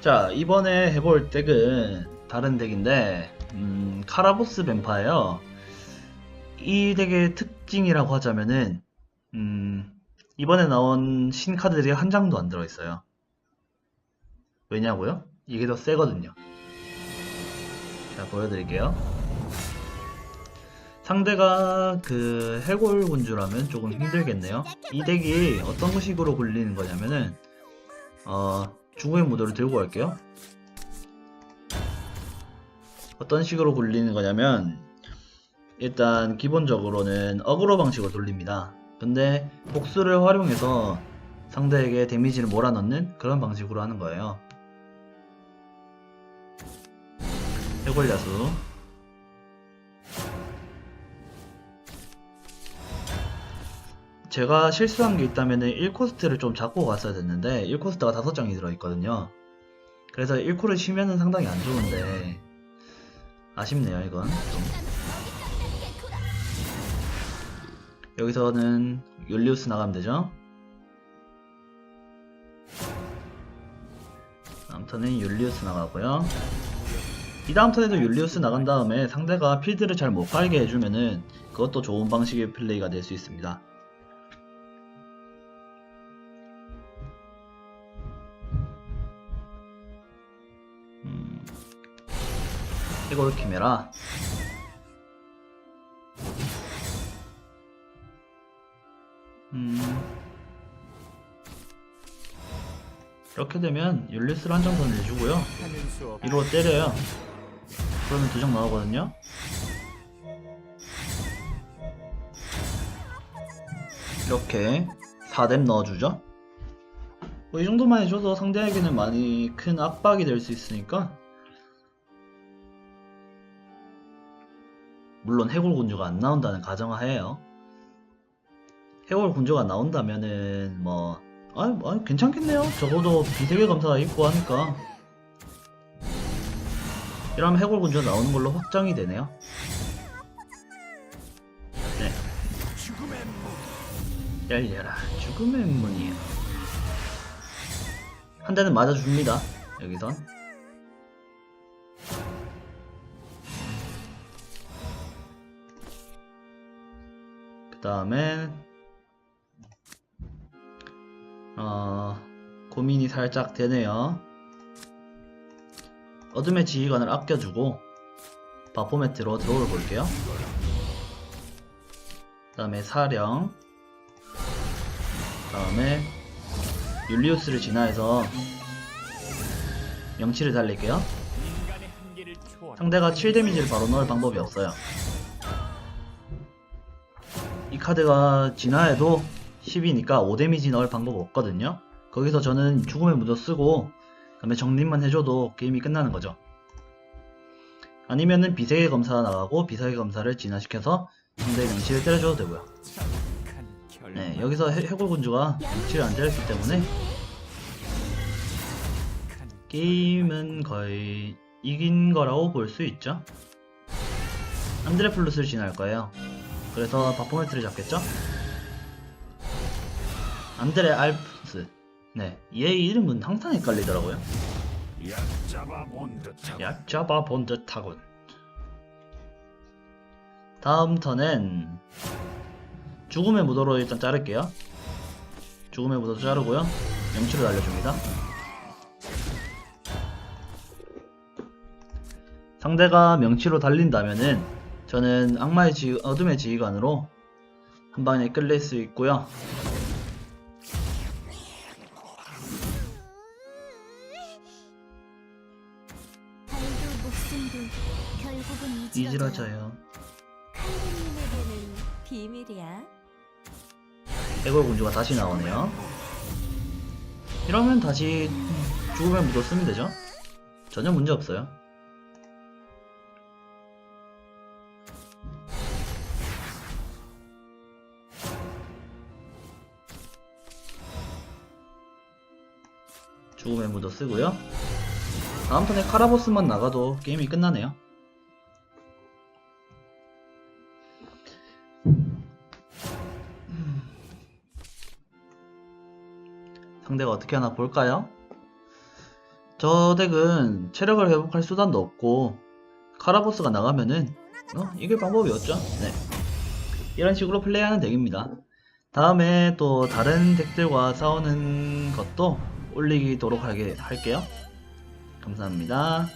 자 이번에 해볼 덱은 다른 덱인데 음, 카라보스 뱀파예요 이 덱의 특징이라고 하자면은 음, 이번에 나온 신카드들이 한 장도 안 들어있어요. 왜냐고요? 이게 더 세거든요. 자 보여드릴게요 상대가 그 해골 군주라면 조금 힘들겠네요 이 덱이 어떤 식으로 굴리는 거냐면은 어 죽음의 무도를 들고 갈게요. 어떤 식으로 굴리는 거냐면 일단 기본적으로는 어그로 방식으로 돌립니다. 근데 복수를 활용해서 상대에게 데미지를 몰아넣는 그런 방식으로 하는 거예요. 해골야수 제가 실수한 게 있다면은 1코스트를 좀 잡고 갔어야 됐는데 1코스트가 5장이 들어있거든요. 그래서 1코를 치면은 상당히 안 좋은데 아쉽네요 이건. 좀 여기서는 율리우스 나가면 되죠? 다음 턴엔 율리우스 나가고요. 이 다음 턴에도 율리우스 나간 다음에 상대가 필드를 잘못 깔게 해주면은 그것도 좋은 방식의 플레이가 될 수 있습니다 해골 키메라. 음, 이렇게 되면 율리스를 한장더 내주고요. 이로 때려요. 그러면 두장 나오거든요. 이렇게 4뎀 넣어주죠. 뭐 이 정도만 해줘도 상대에게는 많이 큰 압박이 될 수 있으니까 물론 해골 군주가 안 나온다는 가정하에요. 해골 군주가 나온다면은 뭐 아, 아 괜찮겠네요. 적어도 비세계 검사가 있고 하니까. 이러면 해골 군주가 나오는 걸로 확정이 되네요. 네. 열려라. 죽음의 문이요. 한 대는 맞아줍니다. 여기선. 다음에 어, 고민이 살짝 되네요. 어둠의 지휘관을 아껴주고 바포매트로 들어올 볼게요. 그 다음에 사령 그 다음에 율리우스를 진화해서 명치를 달릴게요. 상대가 7 데미지를 바로 넣을 방법이 없어요. 이 카드가 진화해도 10이니까 5 데미지 넣을 방법 없거든요. 거기서 저는 죽음의 무도 쓰고 그 다음에 정립만 해줘도 게임이 끝나는 거죠. 아니면은 비세계 검사 나가고 비세계 검사를 진화시켜서 상대의 명치를 때려줘도 되고요. 네, 여기서 해, 해골 군주가 위치를 안 잘했기 때문에 게임은 거의 이긴 거라고 볼 수 있죠. 안드레 플루스를 진화할 거예요. 그래서 바포메트를 잡겠죠? 안드레 알프스. 네, 얘 이름은 항상 헷갈리더라고요. 약 잡아 본 듯하군. 다음 턴엔 죽음의 무도로 일단 자를게요. 죽음의 무도 자르고요. 명치로 날려줍니다. 상대가 명치로 달린다면은 저는 악마의 지 어둠의 지휘관으로 한 방에 끌릴 수 있고요. 비밀이야. 해골 군주가 다시 나오네요. 이러면 다시 무도 쓰면 되죠? 전혀 문제 없어요. 죽음의 무도 쓰고요. 다음 턴에 카라보스만 나가도 게임이 끝나네요. 상대가 어떻게 하나 볼까요? 저 덱은 체력을 회복할 수단도 없고 카라보스가 나가면은 어, 이길 방법이었죠. 네. 이런 식으로 플레이하는 덱입니다. 다음에 또 다른 덱들과 싸우는 것도 올리도록 하게 할게요. 감사합니다.